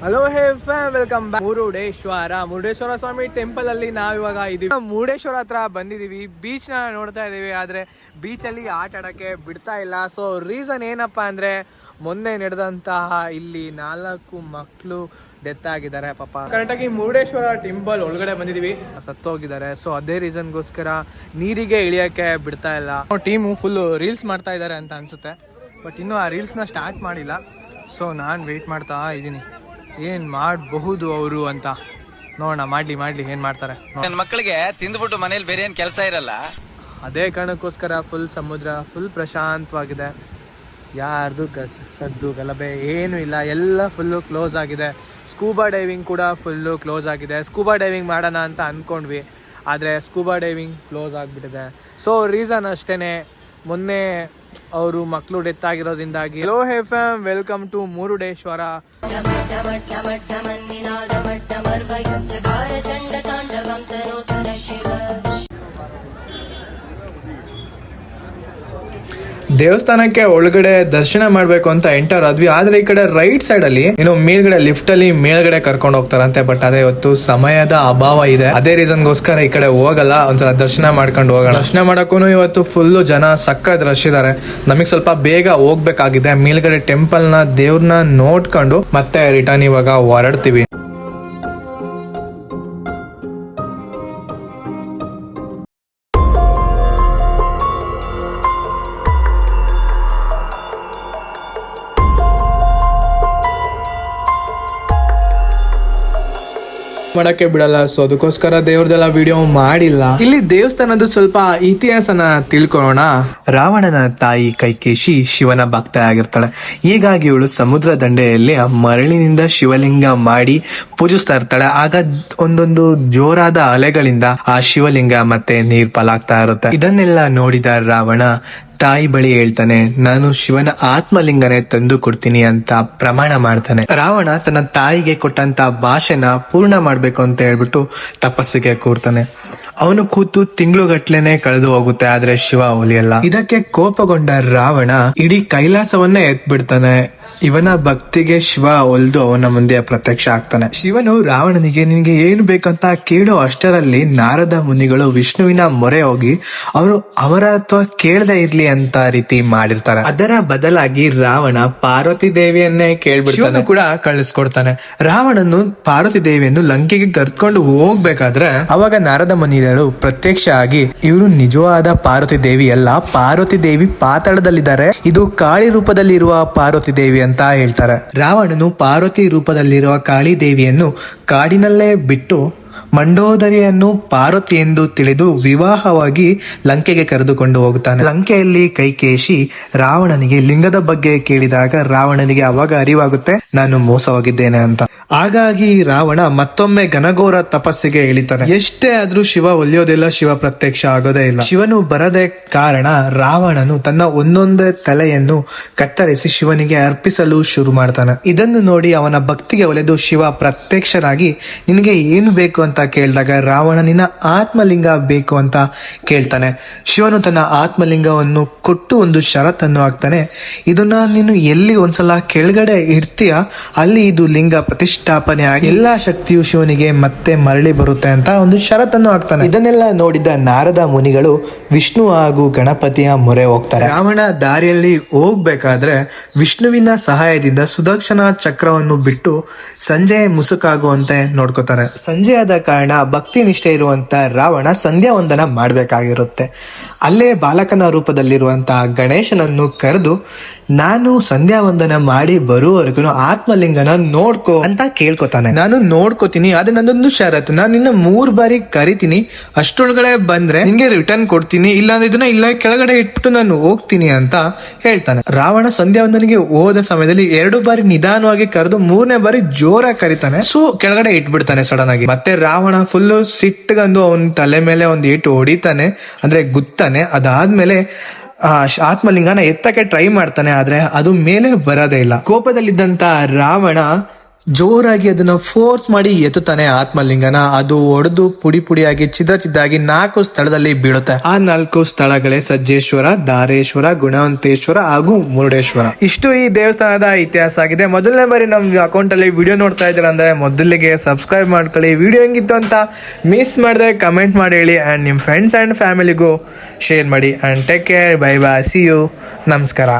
Hello hey fam welcome back Murudeshwar Murudeshwar Swami temple ಅಲ್ಲಿ ನಾವಿವಾಗ ಇದೀವಿ. ಮುರುಡೇಶ್ವರ ಹತ್ರ ಬಂದಿದೀವಿ. ಬೀಚ್ನ ನೋಡ್ತಾ ಇದೀವಿ, ಆದ್ರೆ ಬೀಚ್ ಅಲ್ಲಿ ಆಟ ಆಡಕ್ಕೆ ಬಿಡ್ತಾ ಇಲ್ಲ. ಸೊ ರೀಸನ್ ಏನಪ್ಪಾ ಅಂದ್ರೆ, ಮೊನ್ನೆ ನಡೆದಂತಹ ಇಲ್ಲಿ ನಾಲ್ಕು ಮಕ್ಕಳು ಡೆತ್ ಆಗಿದ್ದಾರೆ, ಪಾಪ. ಕರೆಕ್ಟಾಗಿ ಮುರುಡೇಶ್ವರ ಟೆಂಪಲ್ ಒಳಗಡೆ ಬಂದಿದೀವಿ. ಸತ್ತೋಗಿದ್ದಾರೆ ಸೊ ಅದೇ ರೀಸನ್ಗೋಸ್ಕರ ನೀರಿಗೆ ಇಳಿಯಕ್ಕೆ ಬಿಡ್ತಾ ಇಲ್ಲ. ಟೀಮು ಫುಲ್ ರೀಲ್ಸ್ ಮಾಡ್ತಾ ಇದ್ದಾರೆ ಅಂತ ಅನ್ಸುತ್ತೆ. ಬಟ್ ಇನ್ನು ಆ ರೀಲ್ಸ್ನ ಸ್ಟಾರ್ಟ್ ಮಾಡಿಲ್ಲ. ಸೊ ನಾನು ವೆಯ್ಟ್ ಮಾಡ್ತಾ ಇದ್ದೀನಿ ಏನು ಮಾಡಬಹುದು ಅವರು ಅಂತ. ನೋಡೋಣ ಮಾಡಲಿ ಮಾಡಲಿ ಏನು ಮಾಡ್ತಾರೆ. ನನ್ನ ಮಕ್ಕಳಿಗೆ ತಿಂದ್ಬಿಟ್ಟು ಮನೇಲಿ ಬೇರೆ ಏನು ಕೆಲಸ ಇರಲ್ಲ? ಅದೇ ಕಾರಣಕ್ಕೋಸ್ಕರ ಫುಲ್ ಸಮುದ್ರ ಫುಲ್ ಪ್ರಶಾಂತವಾಗಿದೆ. ಯಾರ್ದು ಸದ್ದು ಗಲಭೆ ಏನೂ ಇಲ್ಲ. ಎಲ್ಲ ಫುಲ್ಲು ಕ್ಲೋಸ್ ಆಗಿದೆ. ಸ್ಕೂಬಾ ಡೈವಿಂಗ್ ಕೂಡ ಫುಲ್ಲು ಕ್ಲೋಸ್ ಆಗಿದೆ. ಸ್ಕೂಬಾ ಡೈವಿಂಗ್ ಮಾಡೋಣ ಅಂತ ಅಂದ್ಕೊಂಡ್ವಿ ಆದರೆ ಸ್ಕೂಬಾ ಡೈವಿಂಗ್ ಕ್ಲೋಸ್ ಆಗಿಬಿಟ್ಟಿದೆ. ಸೊ ರೀಸನ್ ಅಷ್ಟೇ ಮೊನ್ನೆ ಅವರು ಮಕ್ಕಳು death ಆಗಿರೋದ್ರಿಂದಾಗಿ hello hey fam welcome to Murudeshwar ದೇವಸ್ಥಾನಕ್ಕೆ ಒಳಗಡೆ ದರ್ಶನ ಮಾಡ್ಬೇಕು ಅಂತ ಎಂಟರ್ ಆದ್ವಿ. ಆದ್ರೆ ಈ ಕಡೆ ರೈಟ್ ಸೈಡ್ ಅಲ್ಲಿ ಏನು ಮೇಲ್ಗಡೆ ಲಿಫ್ಟ್ ಅಲ್ಲಿ ಮೇಲ್ಗಡೆ ಕರ್ಕೊಂಡು ಹೋಗ್ತಾರಂತೆ. ಬಟ್ ಆದ್ರೆ ಇವತ್ತು ಸಮಯದ ಅಭಾವ ಇದೆ. ಅದೇ ರೀಸನ್ ಗೋಸ್ಕರ ಈ ಕಡೆ ಹೋಗಲ್ಲ. ಒಂದ್ಸಲ ದರ್ಶನ ಮಾಡ್ಕೊಂಡು ಹೋಗೋಣ. ದರ್ಶನ ಮಾಡಕ್ಕೂ ಇವತ್ತು ಫುಲ್ ಜನ ಸಕ್ಕತ್ ರಶ್ ಇದಾರೆ. ನಮಗ್ ಸ್ವಲ್ಪ ಬೇಗ ಹೋಗ್ಬೇಕಾಗಿದೆ. ಮೇಲ್ಗಡೆ ಟೆಂಪಲ್ನ ದೇವ್ರನ್ನ ನೋಡ್ಕೊಂಡು ಮತ್ತೆ ರಿಟರ್ನ್ ಇವಾಗ ಹೊರಡ್ತೀವಿ. ಮಾಡಕ್ಕೆ ಬಿಡಲ್ಲ. ಸೊ ಅದಕ್ಕೋಸ್ಕರ ದೇವ್ರದೆಲ್ಲ ವಿಡಿಯೋ ಮಾಡಿಲ್ಲ. ಇಲ್ಲಿ ದೇವಸ್ಥಾನದ ಸ್ವಲ್ಪ ಇತಿಹಾಸನ ತಿಳ್ಕೊಳ್ಳೋಣ. ರಾವಣನ ತಾಯಿ ಕೈಕೇಶಿ ಶಿವನ ಭಕ್ತ ಆಗಿರ್ತಾಳೆ. ಹೀಗಾಗಿ ಇವಳು ಸಮುದ್ರ ದಂಡೆಯಲ್ಲಿ ಮರಳಿನಿಂದ ಶಿವಲಿಂಗ ಮಾಡಿ ಪೂಜಿಸ್ತಾ ಇರ್ತಾಳೆ ಆಗ ಒಂದೊಂದು ಜೋರಾದ ಅಲೆಗಳಿಂದ ಆ ಶಿವಲಿಂಗ ಮತ್ತೆ ನೀರ್ ಪಲಾಗ್ತಾ ಇರುತ್ತೆ. ಇದನ್ನೆಲ್ಲ ನೋಡಿದ ರಾವಣ ತಾಯಿ ಬಳಿ ಹೇಳ್ತಾನೆ, ನಾನು ಶಿವನ ಆತ್ಮಲಿಂಗನೆ ತಂದು ಕೊಡ್ತೀನಿ ಅಂತ ಪ್ರಮಾಣ ಮಾಡ್ತಾನೆ. ರಾವಣ ತನ್ನ ತಾಯಿಗೆ ಕೊಟ್ಟಂತ ಭಾಷೆನ ಪೂರ್ಣ ಮಾಡ್ಬೇಕು ಅಂತ ಹೇಳ್ಬಿಟ್ಟು ತಪಸ್ಸಿಗೆ ಕೂರ್ತಾನೆ. ಅವನು ಕೂತು ತಿಂಗಳುಗಟ್ಲೆನೆ ಕಳೆದು ಹೋಗುತ್ತೆ, ಆದ್ರೆ ಶಿವ ಉಲಿಯಲ್ಲ ಇದಕ್ಕೆ ಕೋಪಗೊಂಡ ರಾವಣ ಇಡೀ ಕೈಲಾಸವನ್ನೇ ಎತ್ಬಿಡ್ತಾನೆ. ಇವನ ಭಕ್ತಿಗೆ ಶಿವ ಒಲ್ದು ಅವನ ಮುಂದೆ ಪ್ರತ್ಯಕ್ಷ ಆಗ್ತಾನೆ. ಶಿವನು ರಾವಣನಿಗೆ, ನಿನಗೆ ಏನು ಬೇಕಂತ ಕೇಳೋ. ಅಷ್ಟರಲ್ಲಿ ನಾರದ ಮುನಿಗಳು ವಿಷ್ಣುವಿನ ಮೊರೆ ಹೋಗಿ ಅವರು ಅಥವಾ ಕೇಳದೆ ಇರ್ಲಿ ಅಂತ ರೀತಿ ಮಾಡಿರ್ತಾರೆ. ಅದರ ಬದಲಾಗಿ ರಾವಣ ಪಾರ್ವತಿ ದೇವಿಯನ್ನೇ ಕೇಳ್ಬಿಡ್ತಾನೆ. ಕೂಡ ಕಳಿಸ್ಕೊಡ್ತಾನೆ. ರಾವಣನು ಪಾರ್ವತಿ ದೇವಿಯನ್ನು ಲಂಕೆಗೆ ಕರ್ಕೊಂಡು ಹೋಗ್ಬೇಕಾದ್ರೆ, ಅವಾಗ ನಾರದ ಮುನಿಗಳು ಪ್ರತ್ಯಕ್ಷ ಆಗಿ ಇವರು ನಿಜವಾದ ಪಾರ್ವತಿ ದೇವಿ ಅಲ್ಲ, ಪಾರ್ವತಿ ದೇವಿ ಪಾತಾಳದಲ್ಲಿದ್ದಾರೆ. ಇದು ಕಾಳಿ ರೂಪದಲ್ಲಿರುವ ಪಾರ್ವತಿ ದೇವಿ ಅಂತ ಹೇಳ್ತಾರೆ. ರಾವಣನು ಪಾರ್ವತಿ ರೂಪದಲ್ಲಿರುವ ಕಾಳಿ ದೇವಿಯನ್ನು ಕಾಡಿನಲ್ಲೇ ಬಿಟ್ಟು ಮಂಡೋದರಿಯನ್ನು ಪಾರ್ವತಿ ಎಂದು ತಿಳಿದು ವಿವಾಹವಾಗಿ ಲಂಕೆಗೆ ಕರೆದುಕೊಂಡು ಹೋಗುತ್ತಾನೆ. ಲಂಕೆಯಲ್ಲಿ ಕೈಕೇಶಿ ರಾವಣನಿಗೆ ಲಿಂಗದ ಬಗ್ಗೆ ಕೇಳಿದಾಗ ರಾವಣನಿಗೆ ಅವಾಗ ಅರಿವಾಗುತ್ತೆ, ನಾನು ಮೋಸವಾಗಿದ್ದೇನೆ ಅಂತ. ಹಾಗಾಗಿ ರಾವಣ ಮತ್ತೊಮ್ಮೆ ಘನಘೋರ ತಪಸ್ಸಿಗೆ ಇಳಿತಾನೆ. ಎಷ್ಟೇ ಆದ್ರೂ ಶಿವ ಒಲಿಯೋದಿಲ್ಲ, ಶಿವ ಪ್ರತ್ಯಕ್ಷ ಆಗೋದೇ ಇಲ್ಲ. ಶಿವನು ಬರದೆ ಕಾರಣ ರಾವಣನು ತನ್ನ ಒಂದೊಂದೇ ತಲೆಯನ್ನು ಕತ್ತರಿಸಿ ಶಿವನಿಗೆ ಅರ್ಪಿಸಲು ಶುರು ಮಾಡ್ತಾನೆ. ಇದನ್ನು ನೋಡಿ ಅವನ ಭಕ್ತಿಗೆ ಒಲೆದು ಶಿವ ಪ್ರತ್ಯಕ್ಷರಾಗಿ ನಿನಗೆ ಏನು ಬೇಕು ಅಂತ ಕೇಳಿದಾಗ ರಾವಣ ನಿನ್ನ ಆತ್ಮಲಿಂಗ ಬೇಕು ಅಂತ ಕೇಳ್ತಾನೆ. ಶಿವನು ತನ್ನ ಆತ್ಮಲಿಂಗವನ್ನು ಕೊಟ್ಟು ಒಂದು ಷರತ್ತನ್ನು ಹಾಕ್ತಾನೆ. ಇದನ್ನ ನೀನು ಎಲ್ಲಿ ಒಂದ್ಸಲ ಕೆಳಗಡೆ ಇರ್ತೀಯ ಅಲ್ಲಿ ಇದು ಲಿಂಗ ಪ್ರತಿಷ್ಠಾಪನೆ ಆಗಿ ಎಲ್ಲಾ ಶಕ್ತಿಯು ಶಿವನಿಗೆ ಮತ್ತೆ ಮರಳಿ ಬರುತ್ತೆ ಅಂತ ಒಂದು ಷರತ್ತನ್ನು ಹಾಕ್ತಾನೆ. ಇದನ್ನೆಲ್ಲ ನೋಡಿದ ನಾರದ ಮುನಿಗಳು ವಿಷ್ಣು ಹಾಗೂ ಗಣಪತಿಯ ಮೊರೆ ಹೋಗ್ತಾರೆ. ರಾವಣ ದಾರಿಯಲ್ಲಿ ಹೋಗ್ಬೇಕಾದ್ರೆ ವಿಷ್ಣುವಿನ ಸಹಾಯದಿಂದ ಸುದಕ್ಷಿಣ ಚಕ್ರವನ್ನು ಬಿಟ್ಟು ಸಂಜೆ ಮುಸುಕಾಗುವಂತೆ ನೋಡ್ಕೋತಾರೆ. ಸಂಜೆ ಆದ ಕಾರಣ ಭಕ್ತಿ ನಿಷ್ಠೆ ಇರುವಂತ ರಾವಣ ಸಂಧ್ಯಾ ವಂದನ ಮಾಡ್ಬೇಕಾಗಿರುತ್ತೆ. ಅಲ್ಲೇ ಬಾಲಕನ ರೂಪದಲ್ಲಿರುವಂತಹ ಗಣೇಶನನ್ನು ಕರೆದು, ನಾನು ಸಂಧ್ಯಾ ವಂದನ ಮಾಡಿ ಬರುವವರೆಗೂ ಆತ್ಮಲಿಂಗನ ನೋಡ್ಕೋ ಅಂತ ಕೇಳ್ಕೊತಾನೆ. ನಾನು ನೋಡ್ಕೋತೀನಿ ಅದು ನನ್ನೊಂದು ಷರತ್ತು. ನಾನು ನಿನ್ನ ಮೂರ್ ಬಾರಿ ಕರಿತೀನಿ, ಅಷ್ಟೊಳಗಡೆ ಬಂದ್ರೆ ನಿಂಗೆ ರಿಟರ್ನ್ ಕೊಡ್ತೀನಿ ಇಲ್ಲ ಅಂದ್ರೆ ಇದನ್ನ ಇಲ್ಲ ಕೆಳಗಡೆ ಇಟ್ಬಿಟ್ಟು ನಾನು ಹೋಗ್ತೀನಿ ಅಂತ ಹೇಳ್ತಾನೆ. ರಾವಣ ಸಂಧ್ಯಾ ವಂದನಿಗೆ ಹೋದ ಸಮಯದಲ್ಲಿ ಎರಡು ಬಾರಿ ನಿಧಾನವಾಗಿ ಕರೆದು, ಮೂರನೇ ಬಾರಿ ಜೋರಾಗಿ ಕರಿತಾನೆ. ಸೊ, ಕೆಳಗಡೆ ಇಟ್ಬಿಡ್ತಾನೆ ಸಡನ್ ಆಗಿ. ಮತ್ತೆ ರಾವಣ ಫುಲ್ ಸಿಟ್ಟಗಂದು ಅವನ ತಲೆ ಮೇಲೆ ಒಂದು ಇಟ್ಟು ಹೊಡಿತಾನೆ. ಅಂದ್ರೆ ಗುತ್ತಾನೆ ಅದಾದ್ಮೇಲೆ ಆ ಆತ್ಮಲಿಂಗನ ಎತ್ತಕ್ಕೆ ಟ್ರೈ ಮಾಡ್ತಾನೆ ಆದ್ರೆ ಅದು ಮೇಲೆ ಬರೋದೇ ಇಲ್ಲ. ಕೋಪದಲ್ಲಿದ್ದಂತ ರಾವಣ ಜೋರಾಗಿ ಅದನ್ನ ಫೋರ್ಸ್ ಮಾಡಿ ಎತ್ತುತ್ತಾನೆ ಆತ್ಮಲಿಂಗನ. ಅದು ಒಡೆದು ಪುಡಿ ಪುಡಿಯಾಗಿ ಚಿದ್ರ ಚಿದ್ದಾಗಿ ನಾಲ್ಕು ಸ್ಥಳದಲ್ಲಿ ಬೀಳುತ್ತೆ. ಆ ನಾಲ್ಕು ಸ್ಥಳಗಳೇ ಸಜ್ಜೇಶ್ವರ ದಾರೇಶ್ವರ ಗುಣವಂತೇಶ್ವರ ಹಾಗೂ ಮುರುಡೇಶ್ವರ. ಇಷ್ಟು ಈ ದೇವಸ್ಥಾನದ ಇತಿಹಾಸ ಆಗಿದೆ. ಮೊದಲನೇ ಬಾರಿ ನಮ್ಮ ಅಕೌಂಟ್ ಅಲ್ಲಿ ವಿಡಿಯೋ ನೋಡ್ತಾ ಇದ್ದೀರಾ ಅಂದ್ರೆ ಮೊದಲಿಗೆ ಸಬ್ಸ್ಕ್ರೈಬ್ ಮಾಡ್ಕೊಳ್ಳಿ. ವಿಡಿಯೋ ಹೆಂಗಿತ್ತು ಅಂತ ಮಿಸ್ ಮಾಡದೆ ಕಮೆಂಟ್ ಮಾಡಿ ಹೇಳಿ ಅಂಡ್ ನಿಮ್ಮ ಫ್ರೆಂಡ್ಸ್ ಅಂಡ್ ಫ್ಯಾಮಿಲಿಗೂ ಶೇರ್ ಮಾಡಿ. And take care bye bye see you ನಮಸ್ಕಾರ.